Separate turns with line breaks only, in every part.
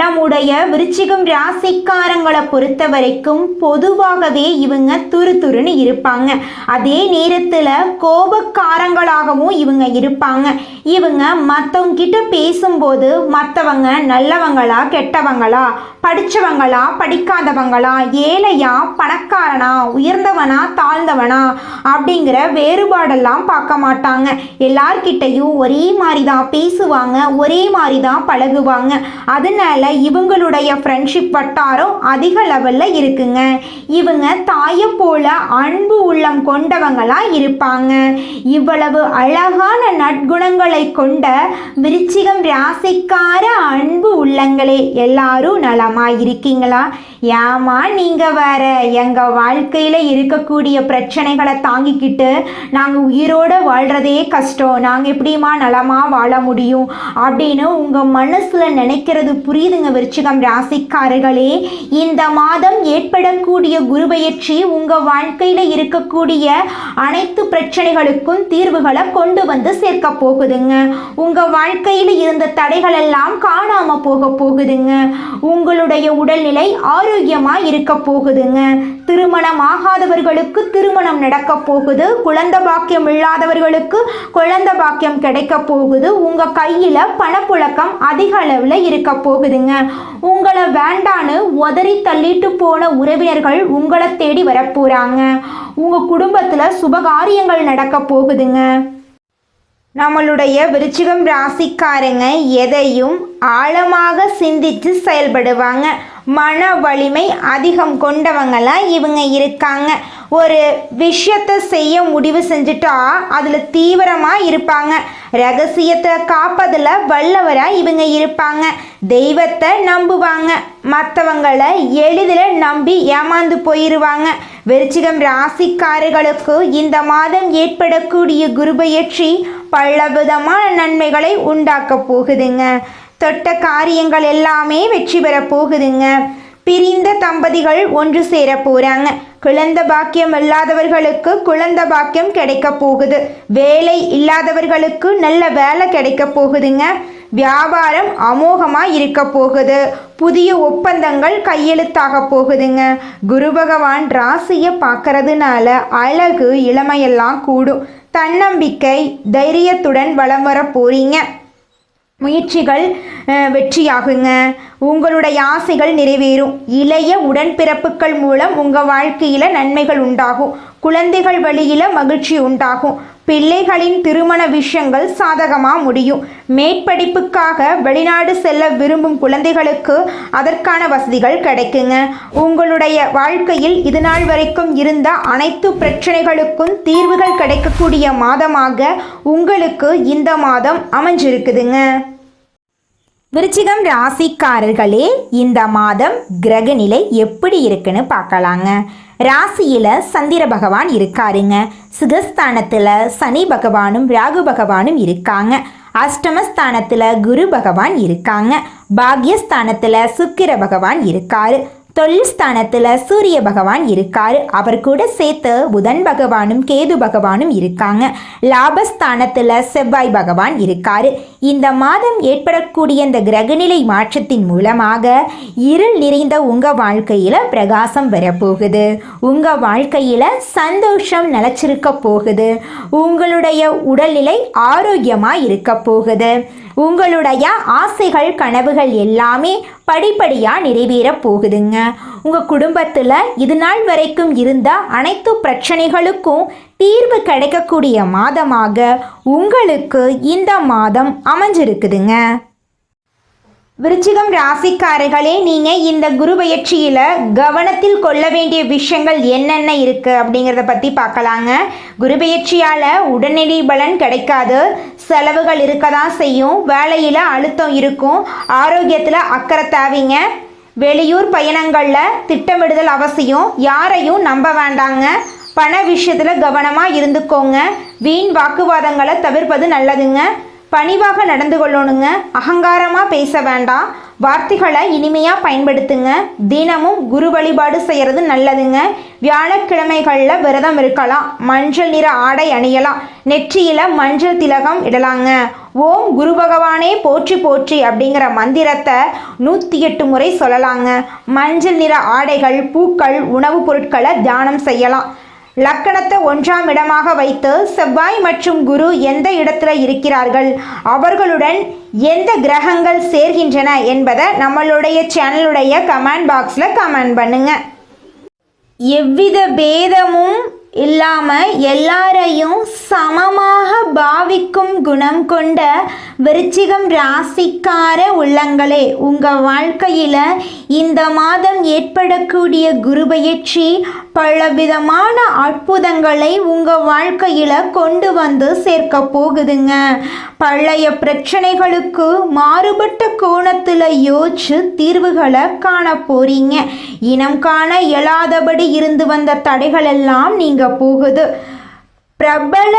நம்முடைய விருச்சிகம் ராசிக்காரங்களை பொறுத்த வரைக்கும் பொதுவாகவே இவங்க துரு துருன்னு இருப்பாங்க. அதே நேரத்தில் கோபக்காரங்களாகவும் இவங்க இருப்பாங்க. இவங்க மற்றவங்க கிட்ட பேசும்போது மற்றவங்க நல்லவங்களா கெட்டவங்களா படித்தவங்களா படிக்காதவங்களா ஏழையா பணக்காரனா உயர்ந்தவனா தாழ்ந்தவனா அப்படிங்கிற வேறுபாடெல்லாம் பார்க்க மாட்டாங்க. எல்லார்கிட்டையும் ஒரே மாதிரி தான் பேசுவாங்க ஒரே மாதிரி தான் பழகுவாங்க. அதனால இவங்களுடைய ஃப்ரெண்ட்ஷிப் வட்டாரம் அதிக லெவலில் இருக்குங்க. இவங்க தாயை போல அன்பு உள்ளம் கொண்டவங்களாக இருப்பாங்க. இவ்வளவு அழகான நற்குணங்களை கொண்ட விருச்சிகம் ராசிக்கார அன்பு உள்ளங்களே எல்லாரும் நலமாக இருக்கீங்களா ஏமா நீங்க வேற எங்க வாழ்க்கையில இருக்கக்கூடிய பிரச்சனைகளை தாங்கிக்கிட்டு நாங்க உயிரோட வாழ்றதே கஷ்டம். நாங்க எப்படிமா நலமா வாழ முடியும் அப்படின்னு உங்க மனசுல நினைக்கிறது புரியுதுங்க விருச்சிகம் ராசிக்காரர்களே. இந்த மாதம் ஏற்படக்கூடிய குருபெயர்ச்சி உங்க வாழ்க்கையில இருக்கக்கூடிய அனைத்து பிரச்சனைகளுக்கும் தீர்வுகளை கொண்டு வந்து சேர்க்க போகுதுங்க. உங்க வாழ்க்கையில இருந்த தடைகள் எல்லாம் காணாம போக போகுதுங்க. உங்களுடைய உடல்நிலை ஆரோக்கியமா இருக்க போகுதுங்க. திருமணம் ஆகாதவர்களுக்கு திருமணம் நடக்க போகுது. குழந்தை பாக்கியம் இல்லாதவர்களுக்கு குழந்தை பாக்கியம் கிடைக்க போகுது. உங்க கையில பணப்புழக்கம் அதிக அளவில் இருக்க போகுதுங்க. உங்களை வேண்டான்னு உதறி தள்ளிட்டு போன உறவினர்கள் உங்களை தேடி வரப்போறாங்க உங்க குடும்பத்துல சுபகாரியங்கள் நடக்க போகுதுங்க. நம்மளுடைய விருச்சிகம் ராசிக்காரங்க எதையும் ஆழமாக சிந்தித்து செயல்படுவாங்க. மன வலிமை அதிகம் கொண்டவங்களாம் இவங்க இருக்காங்க. ஒரு விஷயத்தை செய்ய முடிவு செஞ்சுட்டா அதில் தீவிரமாக இருப்பாங்க. ரகசியத்தை காப்பதில் வல்லவராக இவங்க இருப்பாங்க. தெய்வத்தை நம்புவாங்க. மற்றவங்களை எளிதில் நம்பி ஏமாந்து போயிடுவாங்க விருச்சிகம் ராசிக்காரர்களுக்கு இந்த மாதம் ஏற்படக்கூடிய குருபெயர்ச்சி பலவிதமான நன்மைகளை உண்டாக்க போகுதுங்க. தொட்ட காரியங்கள் எல்லாமே வெற்றி பெற போகுதுங்க. பிரிந்த தம்பதிகள் ஒன்று சேர போறாங்க. குழந்த பாக்கியம் இல்லாதவர்களுக்கு குழந்த பாக்கியம் கிடைக்க போகுது. வேலை இல்லாதவர்களுக்கு நல்ல வேலை கிடைக்க போகுதுங்க. வியாபாரம் அமோகமாக இருக்க போகுது. புதிய ஒப்பந்தங்கள் கையெழுத்தாக போகுதுங்க. குரு பகவான் ராசியை பார்க்கறதுனால அழகு இளமையெல்லாம் கூடும். தன்னம்பிக்கை தைரியத்துடன் வலம் வர போறீங்க. முயற்சிகள் வெற்றியாகுங்க. உங்களுடைய ஆசைகள் நிறைவேறும். இளைய உடன்பிறப்புகள் மூலம் உங்கள் வாழ்க்கையில் நன்மைகள் உண்டாகும். குழந்தைகள் வழியில் மகிழ்ச்சி உண்டாகும். பிள்ளைகளின் திருமண விஷயங்கள் சாதகமாக முடியும். மேற்படிப்புக்காக வெளிநாடு செல்ல விரும்பும் குழந்தைகளுக்கு அதற்கான வசதிகள் கிடைக்குங்க. உங்களுடைய வாழ்க்கையில் இது நாள் வரைக்கும் இருந்த அனைத்து பிரச்சனைகளுக்கும் தீர்வுகள் கிடைக்கக்கூடிய மாதமாக உங்களுக்கு இந்த மாதம் அமைஞ்சிருக்குதுங்க. விருச்சிகம் ராசிக்காரர்களே இந்த மாதம் கிரகநிலை எப்படி இருக்குன்னு பார்க்கலாங்க. ராசியில சந்திர பகவான் இருக்காருங்க. சுகஸ்தானத்துல சனி பகவானும் ராகு பகவானும் இருக்காங்க. அஷ்டமஸ்தானத்துல குரு பகவான் இருக்காங்க. பாக்யஸ்தானத்துல சுக்கிர பகவான் இருக்காரு. தொழில் ஸ்தானத்தில் சூரிய பகவான் இருக்காரு. அவர் கூட சேர்த்து புதன் பகவானும் கேது பகவானும் இருக்காங்க. லாபஸ்தானத்தில் செவ்வாய் பகவான் இருக்காரு. இந்த மாதம் ஏற்படக்கூடிய இந்த கிரகநிலை மாற்றத்தின் மூலமாக இருள் நிறைந்த உங்கள் வாழ்க்கையில் பிரகாசம் வரப்போகுது. உங்கள் வாழ்க்கையில் சந்தோஷம் நிலச்சிருக்க போகுது. உங்களுடைய உடல்நிலை ஆரோக்கியமாக இருக்க போகுது. உங்களுடைய ஆசைகள் கனவுகள் எல்லாமே படிப்படியாக நிறைவேற போகுதுங்க. உங்கள் குடும்பத்தில் இது நாள் வரைக்கும் இருந்த அனைத்து பிரச்சனைகளுக்கும் தீர்வு கிடைக்கக்கூடிய மாதமாக உங்களுக்கு இந்த மாதம் அமைஞ்சிருக்குதுங்க. விருச்சிகம் ராசிக்காரர்களே நீங்கள் இந்த குரு பயிற்சியில் கவனத்தில் கொள்ள வேண்டிய விஷயங்கள் என்னென்ன இருக்குது அப்படிங்கிறத பற்றி பார்க்கலாங்க. குரு பயிற்சியால் உடனடி பலன் கிடைக்காது. செலவுகள் இருக்க தான் செய்யும். வேலையில் அழுத்தம் இருக்கும். ஆரோக்கியத்தில் அக்கறை தேவைங்க. வெளியூர் பயணங்களில் திட்டமிடுதல் அவசியம். யாரையும் நம்ப வேண்டாங்க. பண விஷயத்தில் கவனமாக இருந்துக்கோங்க. வீண் வாக்குவாதங்களை தவிர்ப்பது நல்லதுங்க. பணிவாக நடந்து கொள்ளணுங்க. அகங்காரமாக பேச வேண்டாம். வார்த்தைகளை இனிமையாக பயன்படுத்துங்க. தினமும் குரு வழிபாடு செய்கிறது நல்லதுங்க. வியாழக்கிழமைகளில் விரதம் இருக்கலாம். மஞ்சள் நிற ஆடை அணியலாம். நெற்றியில் மஞ்சள் திலகம் இடலாங்க. ஓம் குரு பகவானே போற்றி போற்றி அப்படிங்கிற மந்திரத்தை நூற்றி எட்டு முறை சொல்லலாங்க. மஞ்சள் நிற ஆடைகள் பூக்கள் உணவுப் பொருட்களை தியானம் செய்யலாம். லக்கணத்தை ஒன்றாம் இடமாக வைத்து செவ்வாய் மற்றும் குரு எந்த இடத்துல இருக்கிறார்கள்? அவர்களுடன் எந்த கிரகங்கள் சேர்கின்றன என்பதை நம்மளுடைய சேனலுடைய கமெண்ட் பாக்ஸில் கமெண்ட் பண்ணுங்க. எவ்வித பேதமும் இல்லாமல் எல்லாரையும் சமமாக பாவிக்கும் குணம் கொண்ட விருச்சிகம் ராசிக்கார உள்ளங்களே உங்கள் வாழ்க்கையில் இந்த மாதம் ஏற்படக்கூடிய குரு பயிற்சி பலவிதமான அற்புதங்களை உங்கள் வாழ்க்கையில் கொண்டு வந்து சேர்க்க போகுதுங்க. பழைய பிரச்சனைகளுக்கு மாறுபட்ட கோணத்தில் யோசிச்சு தீர்வுகளை காண போறீங்க. இனம் காண இயலாதபடி இருந்து வந்த தடைகள் எல்லாம் நீங்க போகுது. பிரபல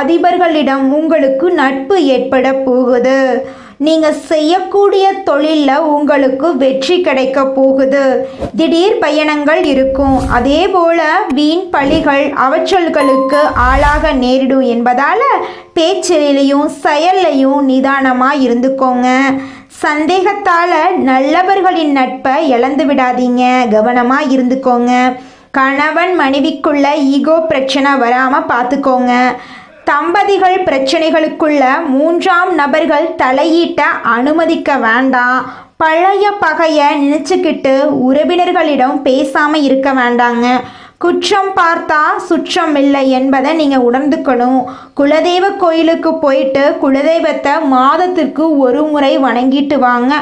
அதிபர்களிடம் உங்களுக்கு நட்பு ஏற்பட போகுது. நீங்கள் செய்யக்கூடிய தொழிலில் உங்களுக்கு வெற்றி கிடைக்க போகுது. திடீர் பயணங்கள் இருக்கும். அதே போல் வீண் பழிகள் அவற்றல்களுக்கு ஆளாக நேரிடும் என்பதால் பேச்சிலையும் செயல்லையும் நிதானமாக இருந்துக்கோங்க. சந்தேகத்தால் நல்லவர்களின் நட்பை இழந்து விடாதீங்க. கவனமாக இருந்துக்கோங்க. கணவன் மனைவிக்குள்ள ஈகோ பிரச்சனை வராமல் பார்த்துக்கோங்க தம்பதிகள் பிரச்சனைகளுக்குள்ள மூன்றாம் நபர்கள் தலையீட்ட அனுமதிக்க வேண்டாம். பழைய பகையை நினச்சிக்கிட்டு உறவினர்களிடம் பேசாமல் இருக்க வேண்டாங்க. குற்றம் பார்த்தா சுற்றம் இல்லை என்பதை நீங்கள் உணர்ந்துக்கணும். குலதெய்வ கோயிலுக்கு போயிட்டு குலதெய்வத்தை மாதத்திற்கு ஒரு முறை வணங்கிட்டு வாங்க.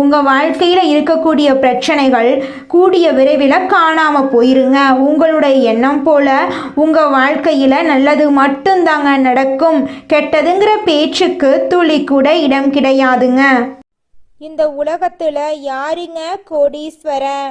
உங்கள் வாழ்க்கையில் இருக்கக்கூடிய பிரச்சனைகள் கூடிய விரைவில் காணாமல் போயிருங்க. உங்களுடைய எண்ணம் போல உங்கள் வாழ்க்கையில் நல்லது மட்டும்தாங்க நடக்கும். கெட்டதுங்கிற பேச்சுக்கு துளி கூட இடம் கிடையாதுங்க.
இந்த உலகத்தில் யாருங்க கோடீஸ்வரன்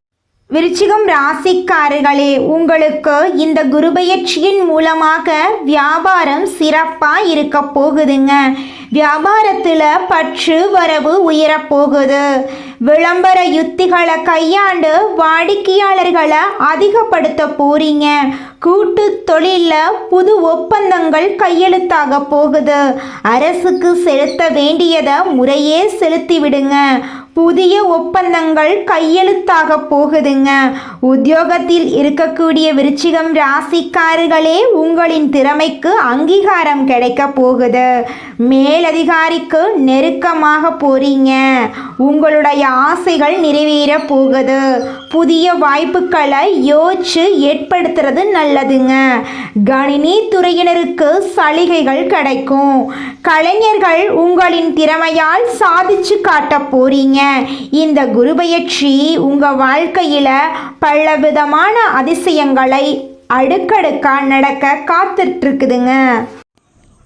விருச்சிகம் ராசிக்காரர்களே உங்களுக்கு இந்த குருபெயர்ச்சியின் மூலமாக வியாபாரம் சிறப்பாக இருக்க போகுதுங்க. வியாபாரத்தில் பற்று வரவு உயரப் போகுது. விளம்பர யுத்திகளை கையாண்டு வாடிக்கையாளர்களை அதிகப்படுத்த போறீங்க. கூட்டு தொழிலில் புது ஒப்பந்தங்கள் கையெழுத்தாக போகுது. அரசுக்கு செலுத்த வேண்டியதை முறையே செலுத்தி விடுங்க. புதிய ஒப்பந்தங்கள் கையெழுத்தாக போகுதுங்க. உத்தியோகத்தில் இருக்கக்கூடிய விருச்சிகம் ராசிக்காரர்களே உங்களின் திறமைக்கு அங்கீகாரம் கிடைக்க போகுது. மேலதிகாரிக்கு நெருக்கமாக போறீங்க. உங்களுடைய ஆசைகள் நிறைவேற போகுது. புதிய வாய்ப்புகளை யோசிச்சு ஏற்படுத்துறது நல்லதுங்க. கணினி துறையினருக்கு சலுகைகள் கிடைக்கும். கலைஞர்கள் உங்களின் திறமையால் சாதிச்சு காட்ட போறீங்க. இந்த குருபெயர்ச்சி உங்க வாழ்க்கையில பலவிதமான அதிசயங்களை அடுக்கடுக்கா நடக்க காத்துட்ருக்குதுங்க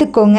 கத்துக்கோங்க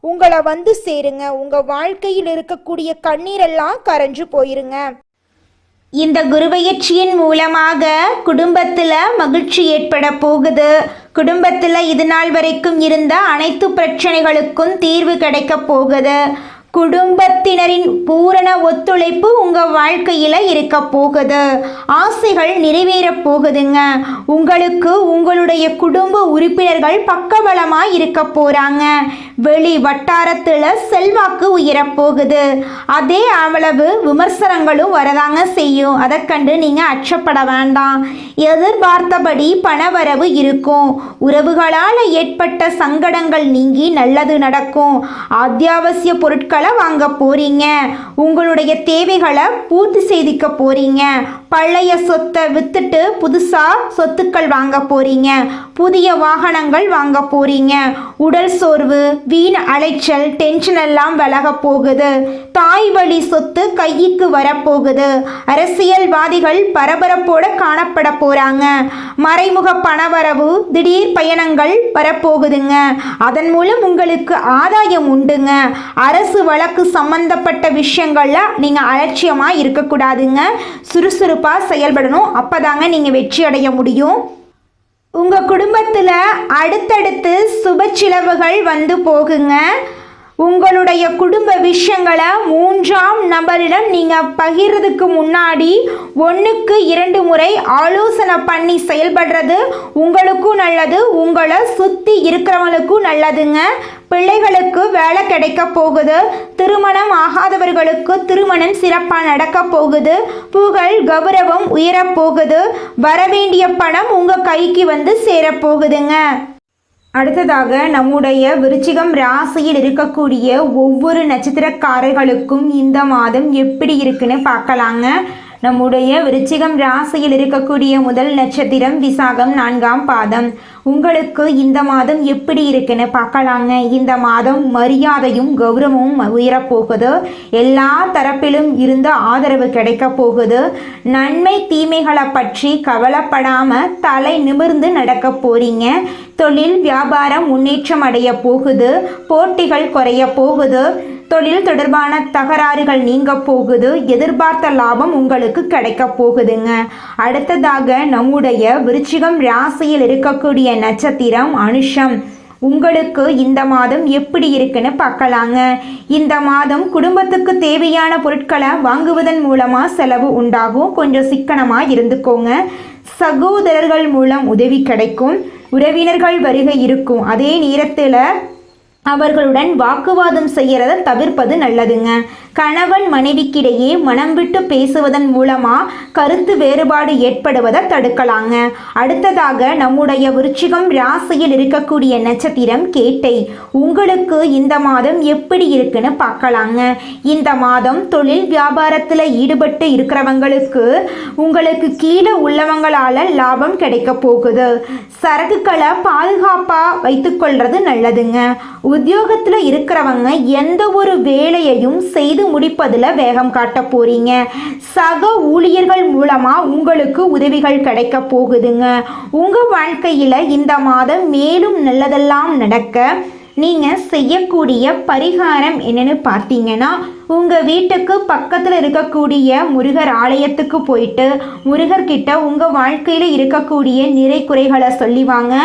உங்களை வந்து சேருங்க. உங்க வாழ்க்கையில் இருக்கக்கூடிய கண்ணீரெல்லாம் கரைஞ்சு போயிருங்க.
இந்த குருபெயர்ச்சியின் மூலமாக குடும்பத்தில் மகிழ்ச்சி ஏற்பட போகுது. குடும்பத்தில் இது நாள் வரைக்கும் இருந்த அனைத்து பிரச்சனைகளுக்கும் தீர்வு கிடைக்க போகுது. குடும்பத்தினரின் பூரண ஒத்துழைப்பு உங்கள் வாழ்க்கையில் இருக்க போகுது. ஆசைகள் நிறைவேற போகுதுங்க. உங்களுக்கு உங்களுடைய குடும்ப உறுப்பினர்கள் பக்கபலமாக இருக்க போகிறாங்க வெளி வட்டாரத்தில் செல்வாக்கு உயரப்போகுது. அதே அவ்வளவு விமர்சனங்களும் வரதாங்க செய்யும். அதை கண்டு நீங்கள் அச்சப்பட வேண்டாம். எதிர்பார்த்தபடி பணவரவு இருக்கும். உறவுகளால் ஏற்பட்ட சங்கடங்கள் நீங்கி நல்லது நடக்கும். அத்தியாவசிய பொருட்களை வாங்க போறீங்க. உங்களுடைய தேவைகளை பூர்த்தி செய்திக்க போறீங்க. பழைய சொத்தை வித்துட்டு புதுசாக சொத்துக்கள் வாங்க போறீங்க. புதிய வாகனங்கள் வாங்க போறீங்க. உடல் சோர்வு வீண் அலைச்சல் டென்ஷன் எல்லாம் விலக போகுது. தாய் வழி சொத்து கைக்கு வரப்போகுது அரசியல்வாதிகள் பரபரப்போட காணப்பட போறாங்க. மறைமுக பணவரவு திடீர் பயணங்கள் வரப்போகுதுங்க அதன் மூலம் உங்களுக்கு ஆதாயம் உண்டுங்க. அரசு வழக்கு சம்பந்தப்பட்ட விஷயங்கள்ல நீங்க அலட்சியமா இருக்கக்கூடாதுங்க சுறுசுறுப்பா செயல்படணும். அப்பதாங்க நீங்க வெற்றி அடைய முடியும். உங்க குடும்பத்தில் அடுத்தடுத்து சுப வந்து போகுங்க. உங்களுடைய குடும்ப விஷயங்களை மூன்றாம் நபரிடம் நீங்கள் பகிர்றதுக்கு முன்னாடி ஒன்றுக்கு இரண்டு முறை ஆலோசனை பண்ணி செயல்படுறது உங்களுக்கும் நல்லது உங்களை சுற்றி இருக்கிறவங்களுக்கும் நல்லதுங்க. பிள்ளைகளுக்கு வேலை கிடைக்க போகுது திருமணம் ஆகாதவர்களுக்கு திருமணம் சிறப்பாக நடக்க போகுது புகழ் கௌரவம் உயரப் போகுது வரவேண்டிய பணம் உங்கள் கைக்கு வந்து சேரப்போகுதுங்க அடுத்ததாக நம்முடைய விருச்சிகம் ராசியில் இருக்கக்கூடிய ஒவ்வொரு நட்சத்திரக்காரர்களுக்கும் இந்த மாதம் எப்படி இருக்குன்னு பார்க்கலாங்க. நம்முடைய விருச்சிகம் ராசியில் இருக்கக்கூடிய முதல் நட்சத்திரம் விசாகம் நான்காம் பாதம். உங்களுக்கு இந்த மாதம் எப்படி இருக்குன்னு பார்க்கலாங்க. இந்த மாதம் மரியாதையும் கௌரவமும் உயரப்போகுது. எல்லா தரப்பிலும் இருந்து ஆதரவு கிடைக்க போகுது. நன்மை தீமைகளை பற்றி கவலைப்படாம தலை நிமிர்ந்து நடக்க போறீங்க. தொழில் வியாபாரம் முன்னேற்றம் அடைய போகுது. போட்டிகள் குறைய போகுது. தொழில் தொடர்பான தகராறுகள் நீங்க போகுது எதிர்பார்த்த லாபம் உங்களுக்கு கிடைக்க போகுதுங்க. அடுத்ததாக நம்முடைய விருச்சிகம் ராசியில் இருக்கக்கூடிய நட்சத்திரம் அனுஷம். உங்களுக்கு இந்த மாதம் எப்படி இருக்குன்னு பார்க்கலாங்க. இந்த மாதம் குடும்பத்துக்கு தேவையான பொருட்களை வாங்குவதன் மூலமா செலவு உண்டாகும். கொஞ்சம் சிக்கனமா இருந்துக்கோங்க. சகோதரர்கள் மூலம் உதவி கிடைக்கும். உறவினர்கள் வருகை இருக்கும். அதே நேரத்தில் அவர்களுடன் வாக்குவாதம் செய்யறத தவிர்ப்பது நல்லதுங்க. கணவன் மனைவிக்கிடையே மனம் விட்டு பேசுவதன் மூலமா கருத்து வேறுபாடு ஏற்படுவதை தடுக்கலாங்க. அடுத்ததாக நம்முடைய விருச்சிகம் ராசியில் இருக்கக்கூடிய நட்சத்திரம் கேட்டை. உங்களுக்கு இந்த மாதம் எப்படி இருக்குன்னு பார்க்கலாங்க. இந்த மாதம் தொழில் வியாபாரத்தில் ஈடுபட்டு இருக்கிறவங்களுக்கு உங்களுக்கு கீழே உள்ளவங்களால லாபம் கிடைக்க போகுது. சரக்குகளை பாதுகாப்பாக வைத்துக்கொள்றது நல்லதுங்க. உத்தியோகத்தில் இருக்கிறவங்க எந்த ஒரு வேலையையும் செய்து முடிப்பதில் வேகம் காட்ட போகிறீங்க சக ஊழியர்கள் மூலமாக உங்களுக்கு உதவிகள் கிடைக்க போகுதுங்க. உங்கள் வாழ்க்கையில் இந்த மாதம் மேலும் நல்லதெல்லாம் நடக்க நீங்கள் செய்யக்கூடிய பரிகாரம் என்னன்னு பார்த்தீங்கன்னா உங்கள் வீட்டுக்கு பக்கத்தில் இருக்கக்கூடிய முருகர் ஆலயத்துக்கு போயிட்டு முருகர்கிட்ட உங்கள் வாழ்க்கையில் இருக்கக்கூடிய நிறை குறைகளை சொல்லி வாங்க.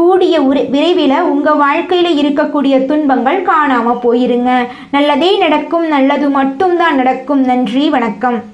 கூடிய உரி விரைவில் உங்கள் வாழ்க்கையில் இருக்கக்கூடிய துன்பங்கள் காணாமல் போயிருங்க. நல்லதே நடக்கும் நல்லது மட்டும்தான் நடக்கும். நன்றி வணக்கம்.